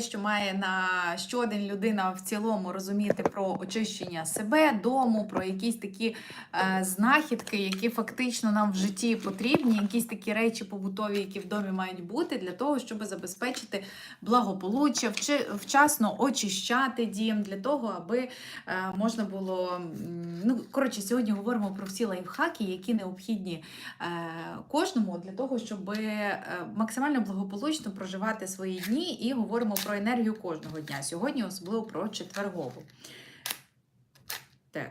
що має на щодень людина в цілому розуміти про очищення себе, дому, про якісь такі е, знахідки, які фактично нам в житті потрібні, якісь такі речі побутові, які в домі мають бути, для того, щоб забезпечити благополуччя, вчасно очищати дім, для того, аби е, можна було. Ну, коротше, сьогодні говоримо про всі лайфхаки, які необхідні е, кожному для того, щоб е, максимально благополучно проживати свої дні, і говоримо про енергію кожного дня. Сьогодні особливо про четвергову. Так,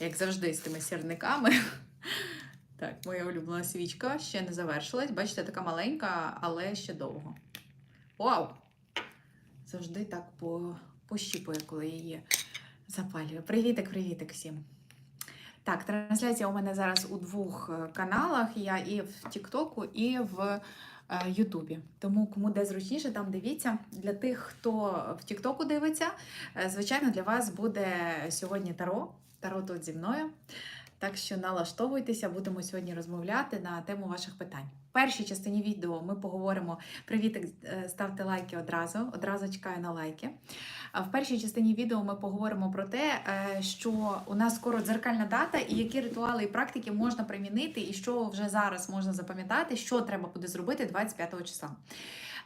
як завжди, з тими сірниками. Так, моя улюблена свічка ще не завершилась. Бачите, така маленька, але ще довго. Вау! Завжди так по, пощіпує, коли її запалюю. Привітик, привітик всім! Так, трансляція у мене зараз у двох е, каналах. Я і в Тіктоку, і в Ютубі. Тому кому де зручніше, там дивіться. Для тих, хто в Тіктоку дивиться, е, звичайно, для вас буде сьогодні Таро. Таро тут зі мною. Так що налаштовуйтеся, будемо сьогодні розмовляти на тему ваших питань. В першій частині відео ми поговоримо. Привіт, е, ставте лайки одразу, одразу чекаю на лайки. В першій частині відео ми поговоримо про те, е, що у нас скоро дзеркальна дата, і які ритуали і практики можна примінити, і що вже зараз можна запам'ятати, що треба буде зробити 25 числа.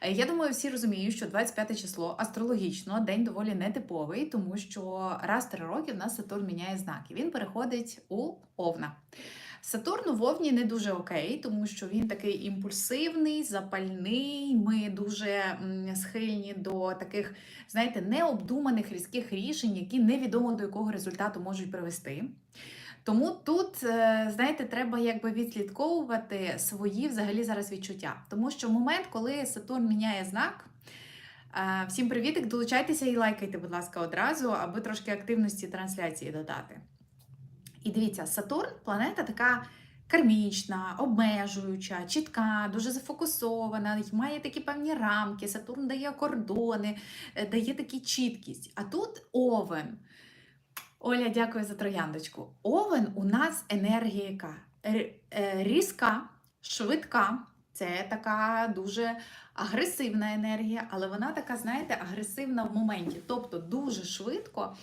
Е, Я думаю, всі розуміють, що 25 число астрологічно день доволі нетиповий, тому що раз три роки в нас Сатурн міняє знаки. Він переходить у Овна. Сатурн у Вовні не дуже окей, тому що він такий імпульсивний, запальний. Ми дуже схильні до таких, знаєте, необдуманих різких рішень, які невідомо до якого результату можуть привести. Тому тут, е, знаєте, треба якби відслідковувати свої взагалі зараз відчуття. Тому що момент, коли Сатурн міняє знак. е, Всім привітик, долучайтеся і лайкайте, будь ласка, одразу, аби трошки активності трансляції додати. І дивіться, Сатурн планета така кармічна, обмежуюча, чітка, дуже зафокусована, має такі певні рамки. Сатурн дає кордони, е, дає такі чіткість. А тут овен. Оля, дякую за трояндочку. Овен у нас енергія? Е, Різка, швидка. Це така дуже агресивна енергія, але вона така, знаєте, агресивна в моменті. Тобто дуже швидко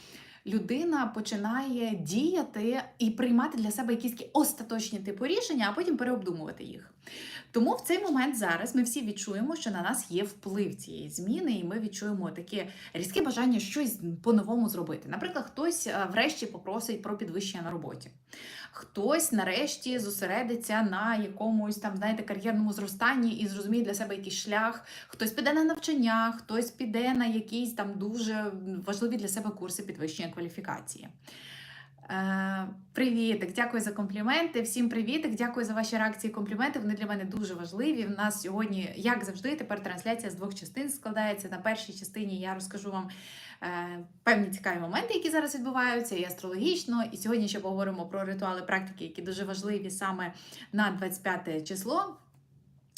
людина починає діяти і приймати для себе якісь остаточні типу рішення, а потім переобдумувати їх. Тому в цей момент зараз ми всі відчуємо, що на нас є вплив цієї зміни, і ми відчуємо таке різке бажання щось по-новому зробити. Наприклад, хтось е, врешті попросить про підвищення на роботі. Хтось нарешті зосередиться на якомусь там, знаєте, кар'єрному зростанні і зрозуміє для себе якийсь шлях. Хтось піде на навчання, хтось піде на якісь там дуже важливі для себе курси підвищення кваліфікації. Е, Привітик, дякую за компліменти. Всім привітик, дякую за ваші реакції і компліменти. Вони для мене дуже важливі. У нас сьогодні, як завжди, тепер трансляція з двох частин складається. На першій частині я розкажу вам е, певні цікаві моменти, які зараз відбуваються, і астрологічно. І сьогодні ще поговоримо про ритуали практики, які дуже важливі саме на 25 число.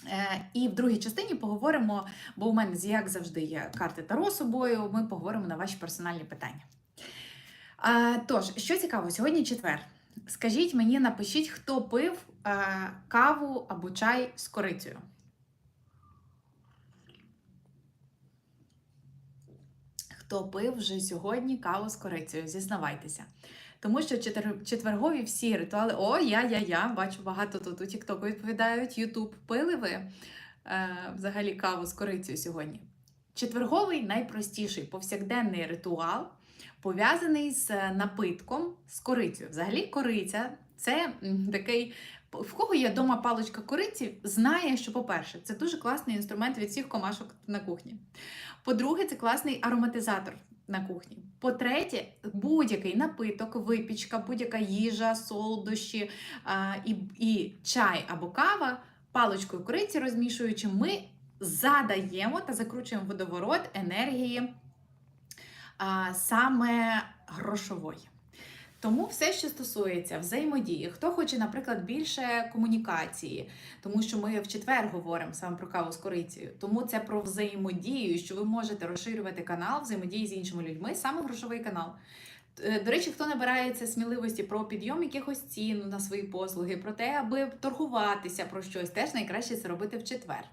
Е, І в другій частині поговоримо, бо у мене, як завжди, є карти Таро собою. Ми поговоримо на ваші персональні питання. А, тож, що цікаво, сьогодні четвер. Скажіть мені, напишіть, хто пив е, каву або чай з корицею. Хто пив вже сьогодні каву з корицею? Зізнавайтеся. Тому що четвер- четвергові всі ритуали. О, я, я, я. Бачу, багато тут у Тіктоку відповідають. Ютуб пили ви е, взагалі каву з корицею сьогодні. Четверговий найпростіший повсякденний ритуал пов'язаний з е, напитком з корицею. Взагалі, кориця це такий. В кого є вдома паличка кориці, знає, що, по-перше, це дуже класний інструмент від всіх комашок на кухні. По-друге, це класний ароматизатор на кухні. По-третє, будь-який напиток, випічка, будь-яка їжа, солодощі а, і, і чай або кава паличкою кориці розмішуючи, ми задаємо та закручуємо водоворот енергії саме грошової. Тому все, що стосується взаємодії, хто хоче, наприклад, більше комунікації, тому що ми в четвер говоримо саме про каву з корицею, тому це про взаємодію, що ви можете розширювати канал взаємодії з іншими людьми, саме грошовий канал. Е, До речі, хто набирається сміливості про підйом якихось цін на свої послуги, про те, аби торгуватися про щось, теж найкраще це робити в четвер.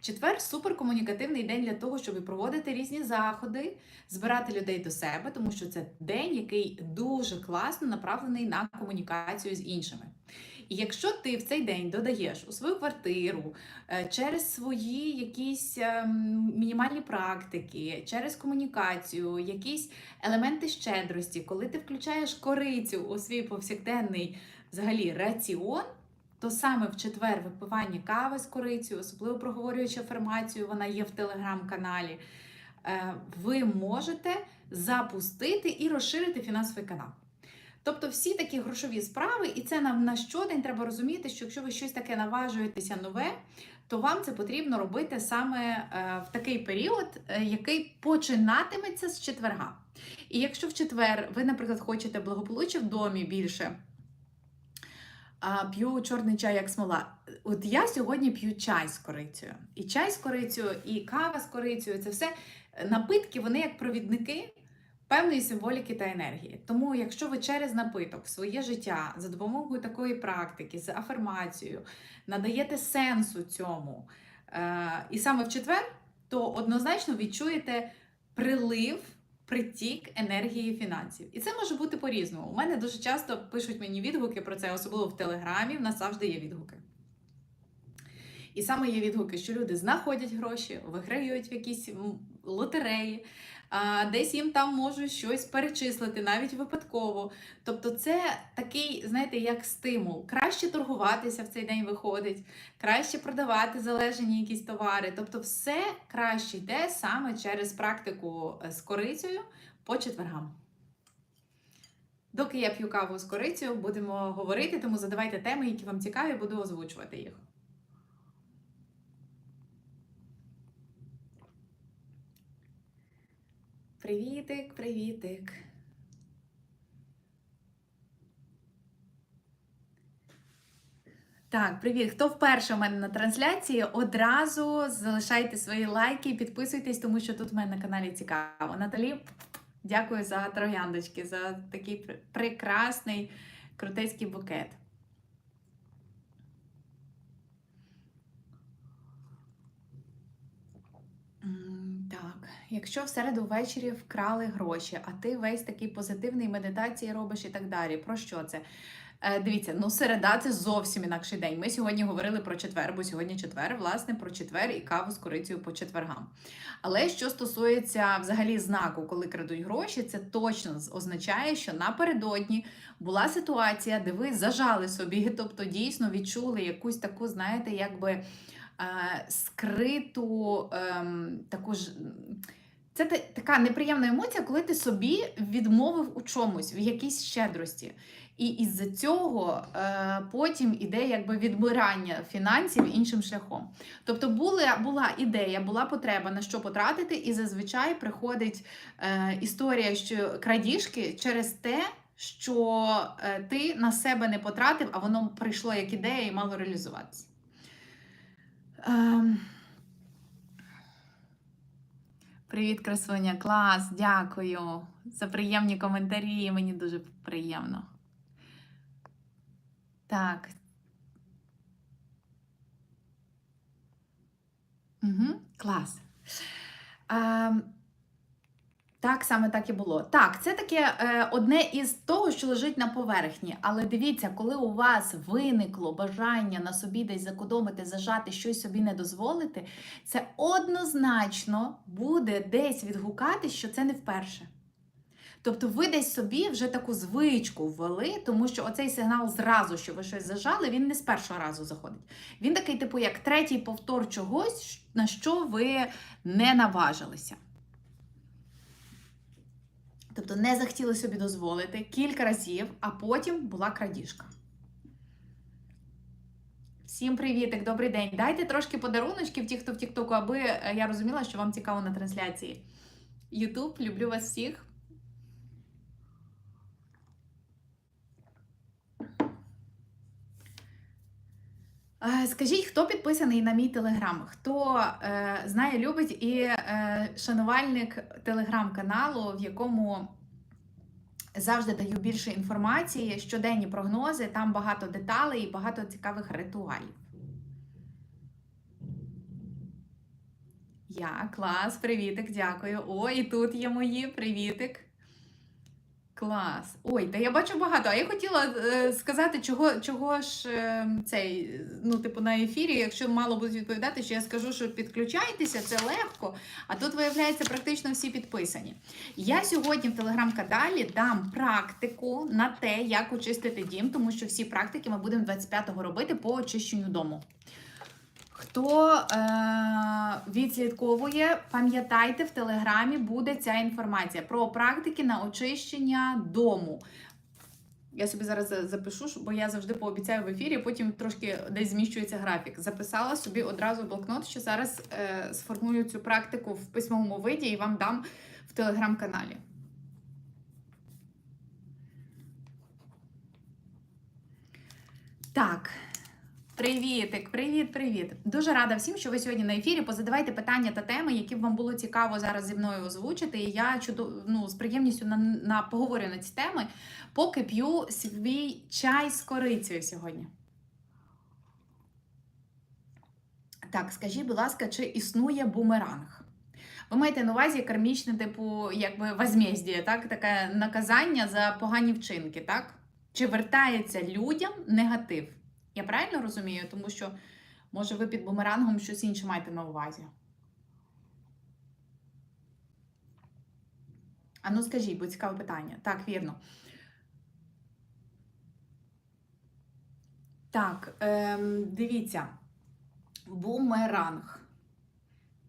Четвер суперкомунікативний день для того, щоб проводити різні заходи, збирати людей до себе, тому що це день, який дуже класно направлений на комунікацію з іншими. І якщо ти в цей день додаєш у свою квартиру е, через свої якісь ем, мінімальні практики, через комунікацію, якісь елементи щедрості, коли ти включаєш корицю у свій повсякденний взагалі раціон, то саме в четвер випивання кави з корицею, особливо проговорюючи афірмацію, вона є в телеграм-каналі. е, Ви можете запустити і розширити фінансовий канал. Тобто всі такі грошові справи, і це нам на щодень треба розуміти, що якщо ви щось таке наважуєтеся нове, то вам це потрібно робити саме е, в такий період, е, який починатиметься з четверга. І якщо в четвер ви, наприклад, хочете благополуччя в домі більше, а, п'ю чорний чай як смола. От я сьогодні п'ю чай з корицею. І чай з корицею, і кава з корицею це все напитки, вони як провідники певної символіки та енергії. Тому, якщо ви через напиток в своє життя за допомогою такої практики, з афірмацією, надаєте сенсу цьому, е, і саме в четвер, то однозначно відчуєте прилив. Притік енергії фінансів. І це може бути по-різному. У мене дуже часто пишуть мені відгуки про це, особливо в Телеграмі. В нас завжди є відгуки. І саме є відгуки, що люди знаходять гроші, виграють в якісь лотереї, десь їм там можуть щось перечислити, навіть випадково. Тобто, це такий, знаєте, як стимул. Краще торгуватися в цей день виходить, краще продавати залежні якісь товари. Тобто, все краще йде саме через практику е, з корицею по четвергам. Доки я п'ю каву з корицею, будемо говорити, тому задавайте теми, які вам цікаві, буду озвучувати їх. Привітик, привітик. Так, привіт. Хто вперше у мене на трансляції? Одразу залишайте свої лайки, підписуйтесь, тому що тут в мене на каналі цікаво. Наталі, дякую за трояндочки, за такий прекрасний крутецький букет. М, Так, якщо в середу ввечері вкрали гроші, а ти весь такий позитивний медитації робиш і так далі. Про що це? Е, дивіться, ну середа це зовсім інакший день. Ми сьогодні говорили про четвер, бо сьогодні четвер, власне, про четвер і каву з корицею по четвергам. Але що стосується взагалі знаку, коли крадуть гроші, це точно означає, що напередодні була ситуація, де ви зажали собі, тобто дійсно відчули якусь таку, знаєте, якби скриту ем, таку ж. Це та- така неприємна емоція, коли ти собі відмовив у чомусь, в якійсь щедрості. І із-за цього е, потім іде якби відбирання фінансів іншим шляхом. Тобто була, була ідея, була потреба на що потратити, і зазвичай приходить е, історія, що крадіжки через те, що е, ти на себе не потратив, а воно прийшло як ідея і мало реалізуватися. Ем... Привіт, красуня, клас, дякую за приємні коментарі. Мені дуже приємно. Так. Угу, клас. Ем, так, саме так і було. Так, це таке е, одне із того, що лежить на поверхні. Але дивіться, коли у вас виникло бажання на собі десь закодомити, зажати, щось собі не дозволити, це однозначно буде десь відгукати, що це не вперше. Тобто ви десь собі вже таку звичку ввели, тому що оцей сигнал зразу, що ви щось зажали, він не з першого разу заходить. Він такий, типу, як третій повтор чогось, на що ви не наважилися. Тобто не захотіли собі дозволити кілька разів, а потім була крадіжка. Всім привітик, добрий день. Дайте трошки подаруночків, ті, хто в Тіктоку, аби е, я розуміла, що вам цікаво на трансляції. Ютуб, люблю вас всіх. Скажіть, хто підписаний на мій телеграм? Хто е, знає, любить і е, шанувальник телеграм-каналу, в якому завжди даю більше інформації, щоденні прогнози, там багато деталей і багато цікавих ритуалів. Я, клас, привітик, дякую. Ой, і тут є мої, привітик. Клас. Ой, та я бачу багато. А я хотіла е, сказати, чого, чого ж е, цей, ну, типу, на ефірі, якщо мало будуть відповідати, що я скажу, що підключайтеся, це легко. А тут, виявляється, практично всі підписані. Я сьогодні в телеграм-каналі дам практику на те, як очистити дім, тому що всі практики ми будемо 25-го робити по очищенню дому. Хто е- відслідковує, пам'ятайте, в телеграмі буде ця інформація про практики на очищення дому. Я собі зараз запишу, бо я завжди пообіцяю в ефірі, потім трошки десь зміщується графік. Записала собі одразу блокнот, що зараз е- сформую цю практику в письмовому виді і вам дам в телеграм-каналі. Так. Привітик, привіт, привіт. Дуже рада всім, що ви сьогодні на ефірі. Позадавайте питання та теми, які б вам було цікаво зараз зі мною озвучити. І я чудо, ну, з приємністю на, на поговорю на ці теми, поки п'ю свій чай з корицею сьогодні. Так, скажіть, будь ласка, чи існує бумеранг? Ви маєте на увазі кармічне, типу, якби возмездіє, так? Таке наказання за погані вчинки, так? Чи вертається людям негатив? Я правильно розумію? Тому що, може, ви під бумерангом щось інше маєте на увазі. А ну скажіть, бо цікаве питання. Так, вірно. Так, ем, дивіться. Бумеранг.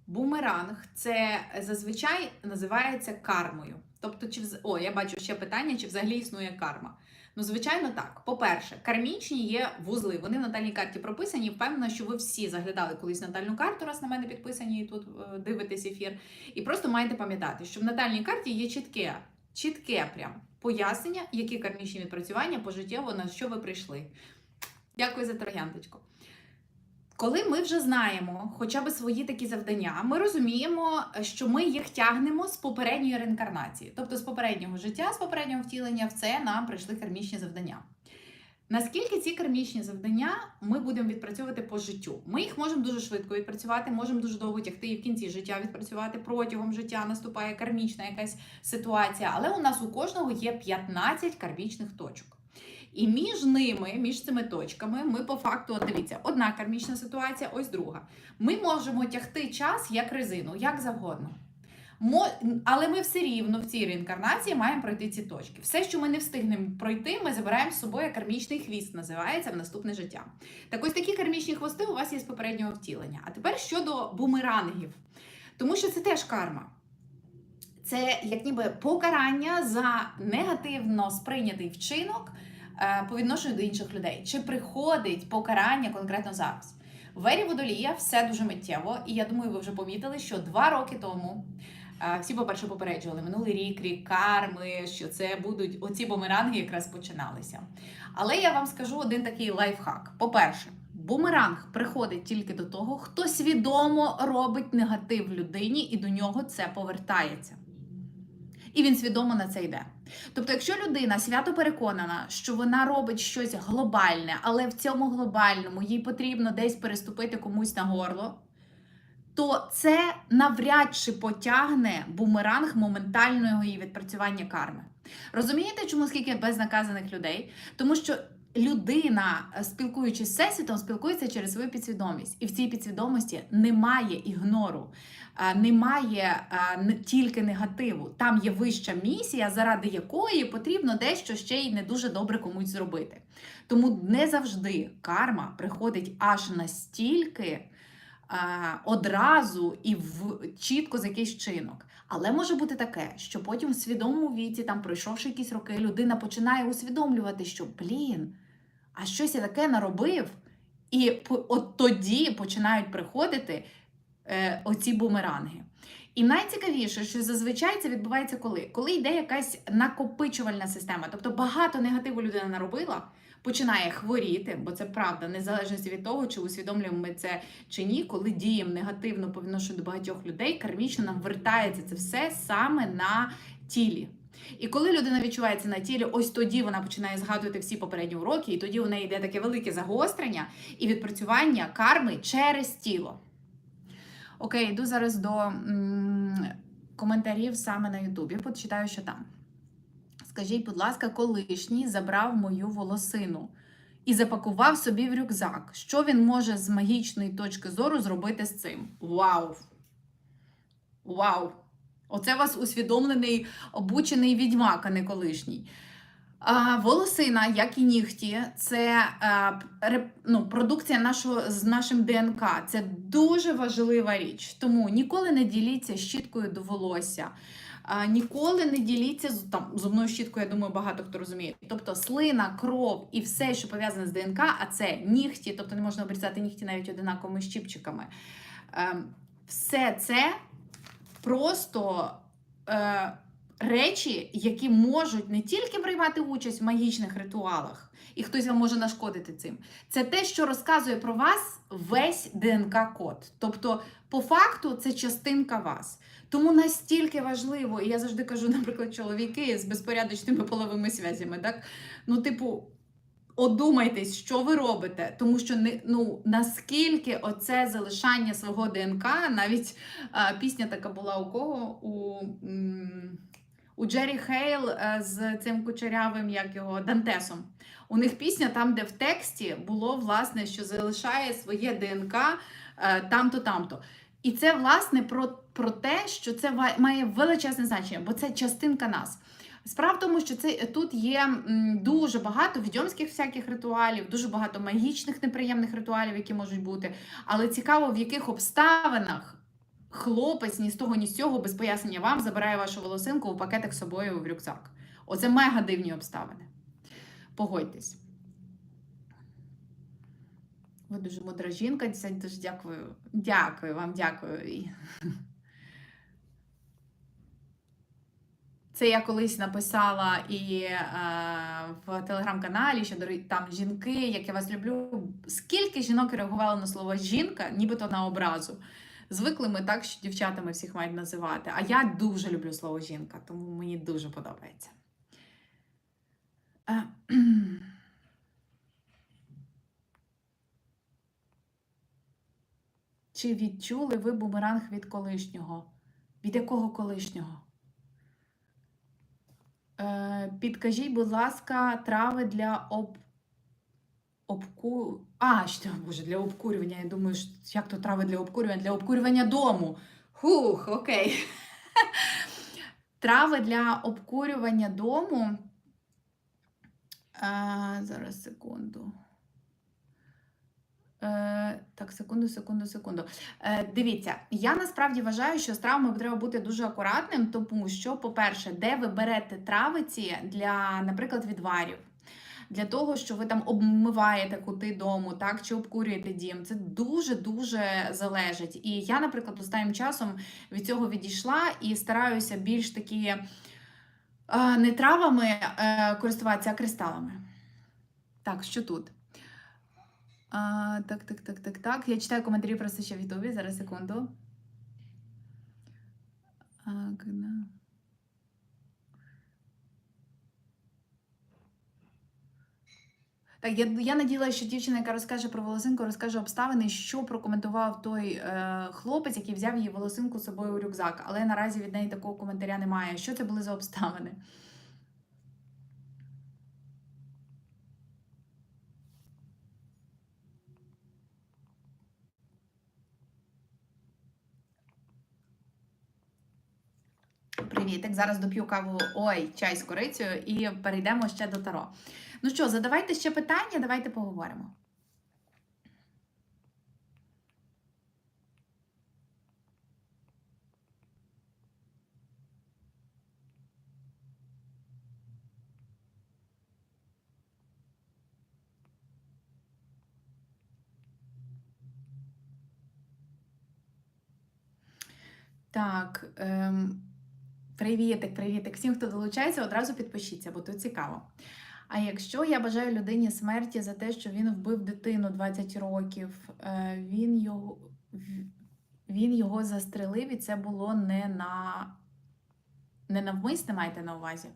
Бумеранг це зазвичай називається кармою. Тобто, чи вз... О, я бачу ще питання, чи взагалі існує карма. Ну, звичайно, так. По-перше, кармічні є вузли. Вони в натальній карті прописані. Впевнена, що ви всі заглядали колись натальну карту, раз на мене підписані і тут е, дивитесь ефір. І просто маєте пам'ятати, що в натальній карті є чітке, чітке прям пояснення, які кармічні відпрацювання пожиттєво на що ви прийшли. Дякую за трояндочку. Коли ми вже знаємо хоча б свої такі завдання, ми розуміємо, що ми їх тягнемо з попередньої реінкарнації, тобто з попереднього життя, з попереднього втілення, в це нам прийшли кармічні завдання. Наскільки ці кармічні завдання ми будемо відпрацьовувати по життю? Ми їх можемо дуже швидко відпрацювати, можемо дуже довго тягти і в кінці життя відпрацювати. Протягом життя наступає кармічна якась ситуація, але у нас у кожного є 15 кармічних точок. І між ними, між цими точками, ми по факту, от дивіться, одна кармічна ситуація, ось друга. Ми можемо тягти час як резину, як завгодно. Мо... Але ми все рівно в цій реінкарнації маємо пройти ці точки. Все, що ми не встигнемо пройти, ми забираємо з собою кармічний хвіст, називається в наступне життя. Так ось такі кармічні хвости у вас є з попереднього втілення. А тепер щодо бумерангів, тому що це теж карма. Це як ніби покарання за негативно сприйнятий вчинок по відношенню до інших людей. Чи приходить покарання конкретно зараз? В ері водолія все дуже миттєво, і я думаю, ви вже помітили, що два роки тому е, всі, по-перше, попереджували минулий рік, рік карми, що це будуть оці бумеранги якраз починалися. Але я вам скажу один такий лайфхак. По-перше, бумеранг приходить тільки до того, хто свідомо робить негатив людині, і до нього це повертається. І він свідомо на це йде. Тобто, якщо людина свято переконана, що вона робить щось глобальне, але в цьому глобальному їй потрібно десь переступити комусь на горло, то це навряд чи потягне бумеранг моментального її відпрацювання карми. Розумієте, чому скільки безнаказаних людей? Тому що людина, спілкуючись з всесвітом, спілкується через свою підсвідомість, і в цій підсвідомості немає ігнору немає тільки негативу. Там є вища місія, заради якої потрібно дещо ще й не дуже добре комусь зробити. Тому не завжди карма приходить аж настільки одразу і в чітко за якийсь чинок. Але може бути таке, що потім в свідомому віці, там пройшовши якісь роки, людина починає усвідомлювати, що блін, а щось я таке наробив. І от тоді починають приходити е, оці бумеранги. І найцікавіше, що зазвичай це відбувається коли? Коли йде якась накопичувальна система, тобто багато негативу людина наробила, починає хворіти, бо це правда, незалежно від того, чи усвідомлюємо ми це чи ні, коли діємо негативно по відношенню до багатьох людей, кармічно нам вертається це все саме на тілі. І коли людина відчувається на тілі, ось тоді вона починає згадувати всі попередні уроки, і тоді у неї йде таке велике загострення і відпрацювання карми через тіло. Окей, йду зараз до м, коментарів саме на Ютубі. Почитаю, що там. Скажіть, будь ласка, колишній забрав мою волосину і запакував собі в рюкзак. Що він може з магічної точки зору зробити з цим? Вау! Вау! Оце вас усвідомлений, обучений відьмак, а не колишній. А, волосина, як і нігті, це ре- ну, продукція нашого, з нашим ДНК. Це дуже важлива річ. Тому ніколи не діліться щіткою до волосся. Ніколи не діліться з там зубною щіткою, я думаю, багато хто розуміє. Тобто слина, кров і все, що пов'язане з ДНК, а це нігті, тобто не можна обрізати нігті навіть одинаковими щіпчиками. Ем, все це просто е, речі, які можуть не тільки приймати участь в магічних ритуалах, і хтось вам може нашкодити цим. Це те, що розказує про вас весь ДНК-код. Тобто, по факту, це частинка вас. Тому настільки важливо, і я завжди кажу, наприклад, чоловіки з безпорядочними половими зв'язями, так? Ну, типу, одумайтесь, що ви робите, тому що не ну наскільки оце залишання свого ДНК, навіть а, пісня така була у кого? У, м, у Джері Хейл е, з цим кучерявим, як його Дантесом. У них пісня там, де в тексті було власне, що залишає своє ДНК е, там-то, там-то. І це власне про, про те, що це має величезне значення, бо це частинка нас. Справа в тому, що це тут є дуже багато відьомських всяких ритуалів, дуже багато магічних неприємних ритуалів, які можуть бути. Але цікаво, в яких обставинах хлопець ні з того, ні з цього без пояснення вам забирає вашу волосинку у пакетик з собою в рюкзак. Оце мега дивні обставини. Погодьтесь. Ви дуже мудра жінка. Дуже дякую. Дякую вам, дякую. Це я колись написала і е, в телеграм-каналі, що там жінки, як я вас люблю. Скільки жінок реагувало на слово жінка, нібито на образу. Звикли ми так, що дівчатами всіх мають називати. А я дуже люблю слово жінка, тому мені дуже подобається. Е, Чи відчули ви бумеранг від колишнього? Від якого колишнього? Е, підкажіть, будь ласка, трави для об... обку... А, що, боже, для обкурювання. Я думаю, як то трави для обкурювання? Для обкурювання дому. Хух, окей. Трави для обкурювання дому. Е, зараз секунду. Е, так, секунду, секунду, секунду. Е, дивіться, я насправді вважаю, що з травмами треба бути дуже акуратним, тому що, по-перше, де ви берете травиці для, наприклад, відварів, для того, що ви там обмиваєте кути дому, так, чи обкурюєте дім, це дуже-дуже залежить. І я, наприклад, останнім часом від цього відійшла і стараюся більш такі е, не травами е, користуватися, а кристалами. Так, що тут? А, так, так, так, так, так. Я читаю коментарі просто ще в Ютубі. Зараз секунду. А. Так, я, я надіялася, що дівчина, яка розкаже про волосинку, розкаже обставини, що прокоментував той е, хлопець, який взяв її волосинку з собою у рюкзак. Але наразі від неї такого коментаря немає. Що це були за обставини? Привітик, зараз доп'ю каву, ой, чай з корицею і перейдемо ще до таро. Ну що, задавайте ще питання, давайте поговоримо. Так, ем, привітик, привітик. Всім, хто долучається, одразу підпишіться, бо тут цікаво. А якщо я бажаю людині смерті за те, що він вбив дитину 20 років, е, він його, він його застрелив, і це було не на не навмисне, маєте на увазі.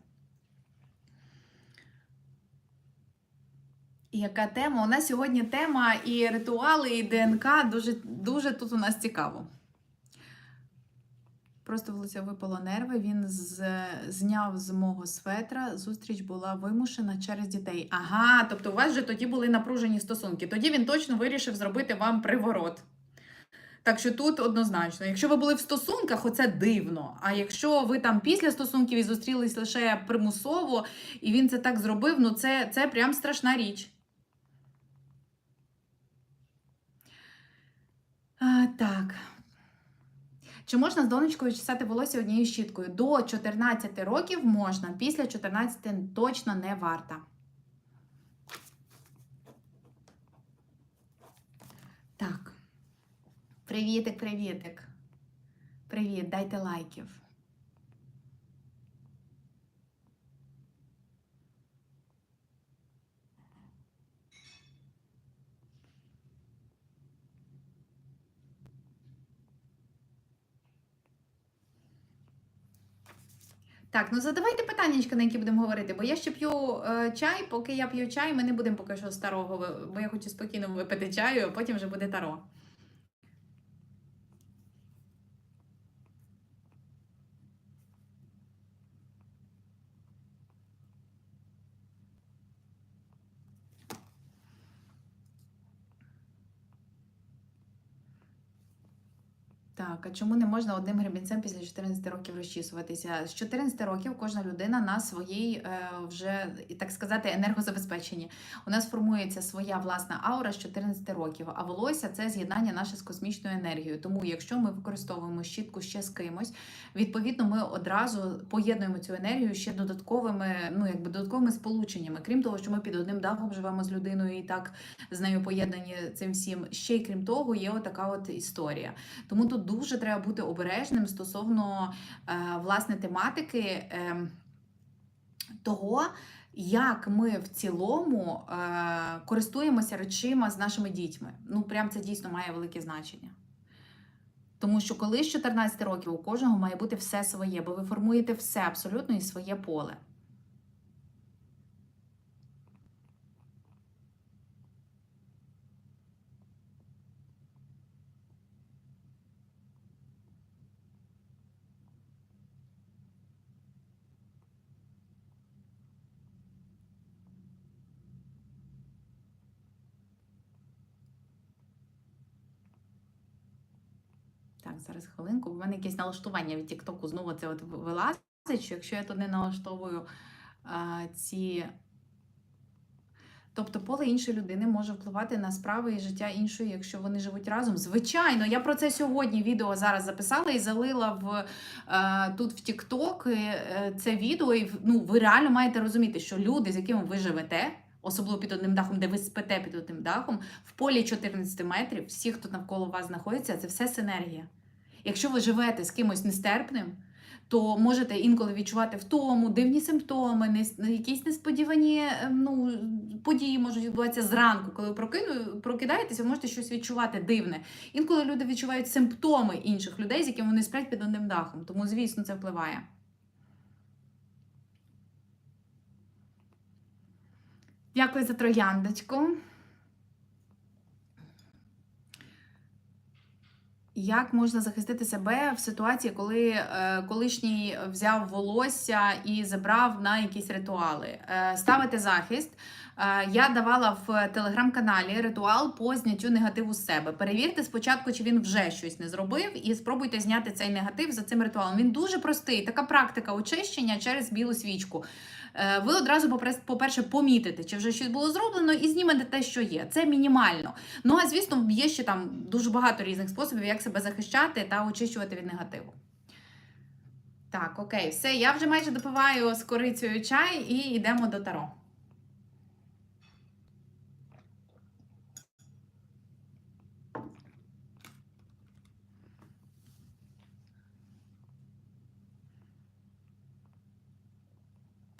Яка тема? У нас сьогодні тема і ритуали, і ДНК дуже, дуже тут у нас цікаво. Просто в випало нерви. Він з, зняв з мого светра. Зустріч була вимушена через дітей. Ага, тобто у вас вже тоді були напружені стосунки. Тоді він точно вирішив зробити вам приворот. Так що тут однозначно, якщо ви були в стосунках, оце дивно. А якщо ви там після стосунків і зустрілись лише примусово, і він це так зробив, ну це, це прям страшна річ. А, так. Чи можна з донечкою чесати волосся однією щіткою? До 14 років можна, після 14 точно не варта. Так. Привітик, привітик. Привіт, дайте лайків. Так, ну задавайте питання, на які будемо говорити, бо я ще п'ю е, чай, поки я п'ю чай, ми не будемо поки що старого, бо я хочу спокійно випити чаю, а потім вже буде таро. Так, чому не можна одним гребінцем після 14 років розчісуватися? З 14 років кожна людина на своїй е, вже так сказати енергозабезпеченні. У нас формується своя власна аура з 14 років, а волосся це з'єднання наше з космічною енергією. Тому, якщо ми використовуємо щітку ще з кимось, відповідно, ми одразу поєднуємо цю енергію ще додатковими, ну якби додатковими сполученнями. Крім того, що ми під одним дахом живемо з людиною і так з нею поєднані цим всім. Ще й крім того, є отака от історія. Тому тут дуже треба бути обережним стосовно е, власне тематики е, того, як ми в цілому е, користуємося речима з нашими дітьми. Ну, прям це дійсно має велике значення. Тому що коли з 14 років у кожного має бути все своє, бо ви формуєте все абсолютно і своє поле. Так, зараз хвилинку. У мене якесь налаштування від Тіктоку знову це от вилазить, що якщо я тут не налаштовую а, ці. Тобто поле іншої людини може впливати на справи і життя іншої, якщо вони живуть разом. Звичайно, я про це сьогодні відео зараз записала і залила в е, тут в TikTok е, це відео. І ну, ви реально маєте розуміти, що люди, з якими ви живете, особливо під одним дахом, де ви спите під одним дахом, в полі 14 метрів, всі, хто навколо вас знаходиться, це все синергія. Якщо ви живете з кимось нестерпним, то можете інколи відчувати втому, дивні симптоми, нес- якісь несподівані е, ну, події можуть відбуватися зранку. Коли ви прокину, прокидаєтеся, ви можете щось відчувати дивне. Інколи люди відчувають симптоми інших людей, з якими вони сплять під одним дахом. Тому, звісно, це впливає. Дякую за трояндочку. Як можна захистити себе в ситуації, коли е, колишній взяв волосся і забрав на якісь ритуали? Е, ставити захист. Е, я давала в телеграм-каналі ритуал по зняттю негативу з себе. Перевірте спочатку, чи він вже щось не зробив, і спробуйте зняти цей негатив за цим ритуалом. Він дуже простий. Така практика очищення через білу свічку. Е, Ви одразу, по-перше, помітите, чи вже щось було зроблено, і знімете те, що є. Це мінімально. Ну а звісно, є ще там дуже багато різних способів, як себе захищати та очищувати від негативу. Так, окей, все, я вже майже допиваю з корицею чай і йдемо до таро.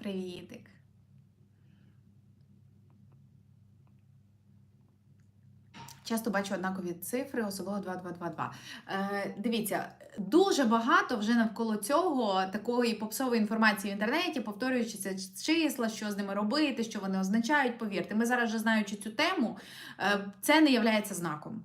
Привітик. Часто бачу однакові цифри, особливо 2222. Е, дивіться, дуже багато вже навколо цього такої попсової інформації в інтернеті, повторюючися числа, що з ними робити, що вони означають. Повірте, ми зараз вже знаючи цю тему, е, це не є знаком.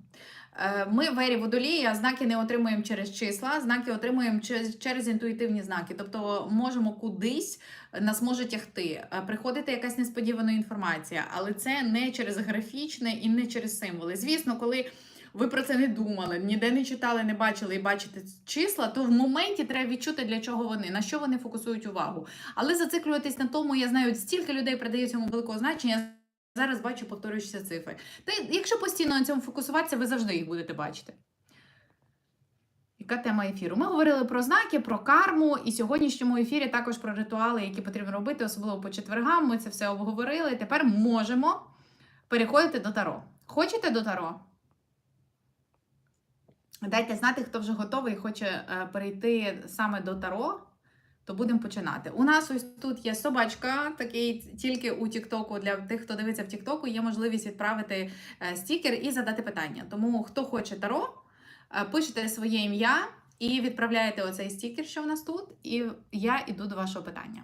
Е, Ми в ері водолії, знаки не отримуємо через числа, знаки отримуємо через, через інтуїтивні знаки. Тобто можемо кудись нас може тягти, е, приходити якась несподівана інформація, але це не через графічне і не через символи. Звісно, коли ви про це не думали, ніде не читали, не бачили і бачите числа, то в моменті треба відчути, для чого вони, на що вони фокусують увагу. Але зациклюватись на тому, я знаю, стільки людей придає цьому великого значення. Зараз бачу повторюючіся цифри. Та якщо постійно на цьому фокусуватися, ви завжди їх будете бачити. Яка тема ефіру? Ми говорили про знаки, про карму, і в сьогоднішньому ефірі також про ритуали, які потрібно робити, особливо по четвергам. Ми це все обговорили. Тепер можемо переходити до таро. Хочете до таро? Дайте знати, хто вже готовий і хоче е, перейти саме до таро, то будемо починати. У нас ось тут є собачка, такий тільки у Тіктоку. Для тих, хто дивиться в Тіктоку, є можливість відправити е, стікер і задати питання. Тому хто хоче таро, е, пишете своє ім'я і відправляєте оцей стікер, що в нас тут, і я йду до вашого питання.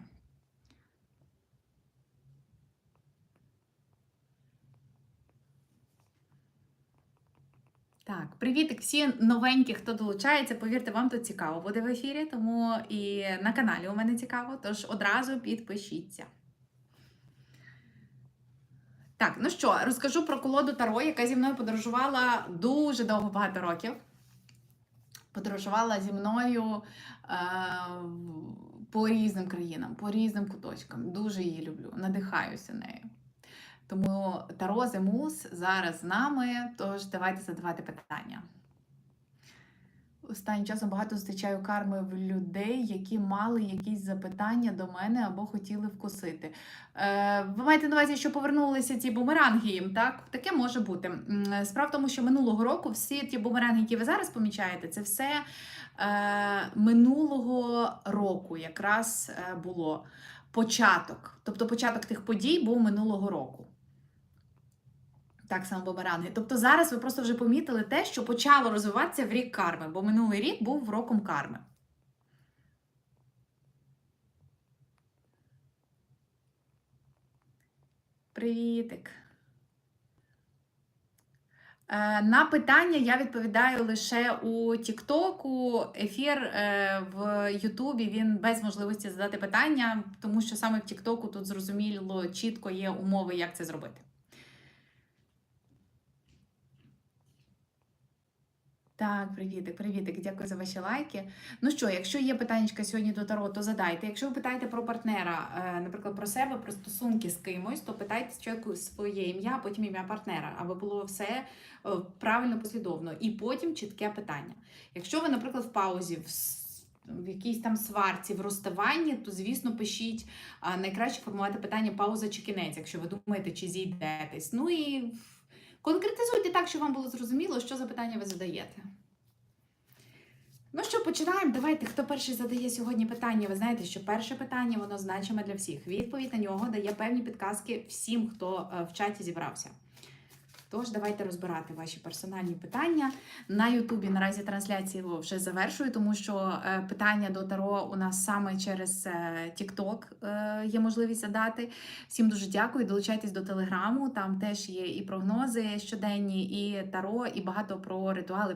Так, привіт всі новенькі, хто долучається. Повірте, вам тут цікаво буде в ефірі, тому і на каналі у мене цікаво, тож одразу підпишіться. Так, ну що, розкажу про колоду Таро, яка зі мною подорожувала дуже довго багато років. Подорожувала зі мною е, по різним країнам, по різним куточкам. Дуже її люблю, надихаюся нею. Тому Таро Земус зараз з нами, тож давайте задавати питання. Останнім часом багато зустрічаю карми в людей, які мали якісь запитання до мене або хотіли вкусити. Е, ви маєте на увазі, що повернулися ці бумеранги їм, так? Таке може бути. Справа в тому, що минулого року всі ті бумеранги, які ви зараз помічаєте, це все е, минулого року якраз е, було початок. Тобто початок тих подій був минулого року. Так само бумеранги. Тобто зараз ви просто вже помітили те, що почало розвиватися в рік карми, бо минулий рік був роком карми. Привітик. Е, На питання я відповідаю лише у Тіктоку. Ефір е, в Ютубі він без можливості задати питання, тому що саме в Тіктоку тут зрозуміло чітко є умови, як це зробити. Так, привітик, привітик, дякую за ваші лайки. Ну що, якщо є питання сьогодні до Таро, то задайте. Якщо ви питаєте про партнера, е, наприклад, про себе, про стосунки з кимось, то питайте спочатку своє ім'я, а потім ім'я партнера, аби було все е, правильно послідовно. І потім чітке питання. Якщо ви, наприклад, в паузі, в в якійсь там сварці, в розставанні, то звісно пишіть найкраще формувати питання пауза чи кінець, якщо ви думаєте, чи зійдетесь. Ну і конкретизуйте так, щоб вам було зрозуміло, що за питання ви задаєте. Ну що, починаємо. Давайте, хто перший задає сьогодні питання. Ви знаєте, що перше питання воно значиме для всіх. Відповідь на нього дає певні підказки всім, хто е, в чаті зібрався. Тож, давайте розбирати ваші персональні питання. На Ютубі наразі трансляції вже завершую, тому що е, питання до Таро у нас саме через е, TikTok е, є можливість задати. Всім дуже дякую. Долучайтесь до телеграму. Там теж є і прогнози щоденні, і таро, і багато про ритуали.